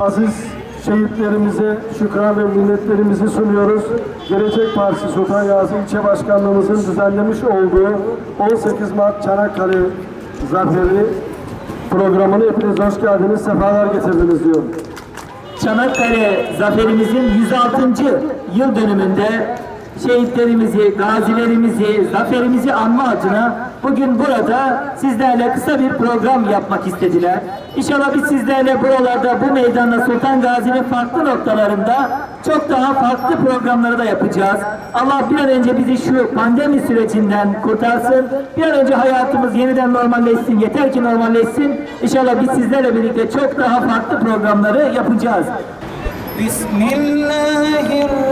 Aziz şehitlerimize şükran ve minnetlerimizi sunuyoruz. Gelecek Partisi Sultan Gazi İlçe Başkanlığımızın düzenlemiş olduğu 18 Mart Çanakkale Zaferi programını hepiniz hoş geldiniz, sefalar getirdiniz diyorum. Çanakkale zaferimizin 106. yıl dönümünde şehitlerimizi, gazilerimizi, zaferimizi anma adına bugün burada sizlerle kısa bir program yapmak istediler. İnşallah biz sizlerle buralarda, bu meydanda Sultan Gazi'nin farklı noktalarında çok daha farklı programları da yapacağız. Allah bir an önce bizi şu pandemi sürecinden kurtarsın. Bir an önce hayatımız yeniden normalleşsin. Yeter ki normalleşsin. İnşallah biz sizlerle birlikte çok daha farklı programları yapacağız. Bismillahirrahmanirrahim.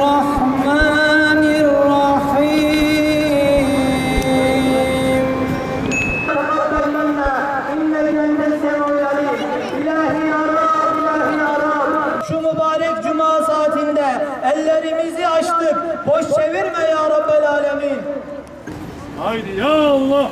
Cuma saatinde ellerimizi açtık. Boş çevirme ya Rabbel Alemin. Haydi ya Allah